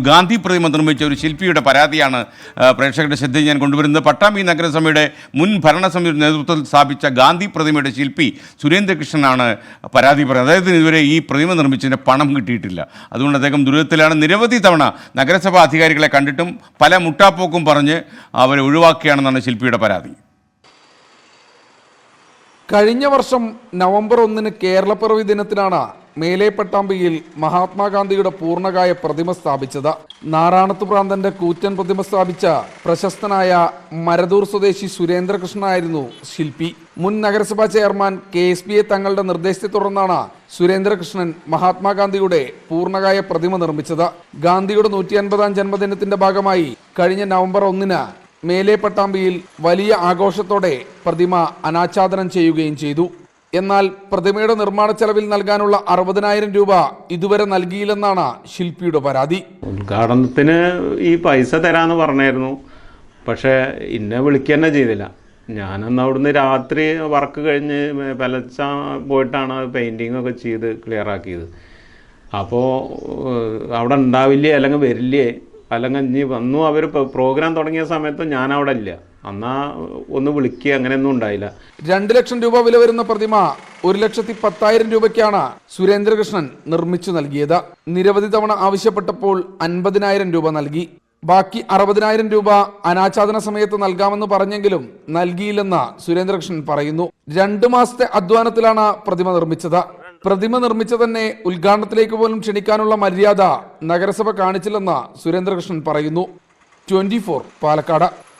ഗാന്ധി പ്രതിമ നിർമ്മിച്ച ഒരു ശില്പിയുടെ പരാതിയാണ് പ്രേക്ഷകരുടെ ശ്രദ്ധയിൽ ഞാൻ കൊണ്ടുവരുന്നത്. പട്ടാമ്പി നഗരസഭയുടെ മുൻ ഭരണസമിതിയുടെ നേതൃത്വത്തിൽ സ്ഥാപിച്ച ഗാന്ധി പ്രതിമയുടെ ശില്പി സുരേന്ദ്രകൃഷ്ണനാണ് പരാതി പറയുന്നത് അതായത് ഇതുവരെ ഈ പ്രതിമ നിർമ്മിച്ചതിന് പണം കിട്ടിയിട്ടില്ല. അതുകൊണ്ട് അദ്ദേഹം ദുരിതത്തിലാണ്. നിരവധി തവണ നഗരസഭാ അധികാരികളെ കണ്ടിട്ടും പല മുട്ടാപ്പോക്കും പറഞ്ഞ് അവരെ ഒഴിവാക്കുകയാണെന്നാണ് ശില്പിയുടെ പരാതി. കഴിഞ്ഞ വർഷം നവംബർ ഒന്നിന് കേരളപ്പിറവി ദിനത്തിലാണ് മേലെ പട്ടാമ്പിയിൽ മഹാത്മാഗാന്ധിയുടെ പൂർണകായ പ്രതിമ സ്ഥാപിച്ചത്. നാറാണത്ത് പ്രാന്തന്റെ കൂറ്റൻ പ്രതിമ സ്ഥാപിച്ച പ്രശസ്തനായ മരദൂർ സ്വദേശി സുരേന്ദ്രകൃഷ്ണനായിരുന്നു ശില്പി. മുൻ നഗരസഭാ chairman K S P A തങ്ങളുടെ നിർദ്ദേശത്തെ തുടർന്നാണ് സുരേന്ദ്രകൃഷ്ണൻ മഹാത്മാഗാന്ധിയുടെ പൂർണകായ പ്രതിമ നിർമ്മിച്ചത്. ഗാന്ധിയുടെ നൂറ്റി അൻപതാം ജന്മദിനത്തിന്റെ ഭാഗമായി കഴിഞ്ഞ നവംബർ ഒന്നിന് മേലെ പട്ടാമ്പിയിൽ വലിയ ആഘോഷത്തോടെ പ്രതിമ അനാച്ഛാദനം ചെയ്യുകയും ചെയ്തു. എന്നാൽ പ്രതിമയുടെ നിർമ്മാണ ചെലവിൽ നൽകാനുള്ള അറുപതിനായിരം രൂപ ഇതുവരെ നൽകിയില്ലെന്നാണ് ശില്പിയുടെ പരാതി. ഉദ്ഘാടനത്തിന് ഈ പൈസ തരാന്ന് പറഞ്ഞായിരുന്നു. പക്ഷേ ഇന്നെ വിളിക്കുക തന്നെ ചെയ്തില്ല. ഞാനന്ന് അവിടുന്ന് രാത്രി വർക്ക് കഴിഞ്ഞ് പലച്ച പോയിട്ടാണ് പെയിന്റിങ് ഒക്കെ ചെയ്ത് ക്ലിയർ ആക്കിയത്. അപ്പോൾ അവിടെ ഉണ്ടാവില്ലേ അല്ലെങ്കിൽ വരില്ലേ? അല്ലെങ്കിൽ ഇനി വന്നു അവർ പ്രോഗ്രാം തുടങ്ങിയ സമയത്ത് ഞാൻ അവിടെ ഇല്ല. അന്നാ ഒന്ന് വിളിക്കുക അങ്ങനെയൊന്നും ഉണ്ടായില്ല. രണ്ട് ലക്ഷം രൂപ വില വരുന്ന പ്രതിമ ഒരു ലക്ഷത്തി പത്തായിരം രൂപയ്ക്കാണ് സുരേന്ദ്രകൃഷ്ണൻ നിർമ്മിച്ചു നൽകിയത്. നിരവധി തവണ ആവശ്യപ്പെട്ടപ്പോൾ അൻപതിനായിരം രൂപ നൽകി. ബാക്കി അറുപതിനായിരം രൂപ അനാച്ഛാദന സമയത്ത് നൽകാമെന്ന് പറഞ്ഞെങ്കിലും നൽകിയില്ലെന്ന് സുരേന്ദ്രകൃഷ്ണൻ പറയുന്നു. രണ്ടു മാസത്തെ അധ്വാനത്തിലാണ് പ്രതിമ നിർമ്മിച്ചത്. പ്രതിമ നിർമ്മിച്ച തന്നെ ഉദ്ഘാടനത്തിലേക്ക് പോലും ക്ഷണിക്കാനുള്ള മര്യാദ നഗരസഭ കാണിച്ചില്ലെന്ന് സുരേന്ദ്രകൃഷ്ണൻ പറയുന്നു. ട്വന്റി പാലക്കാട്.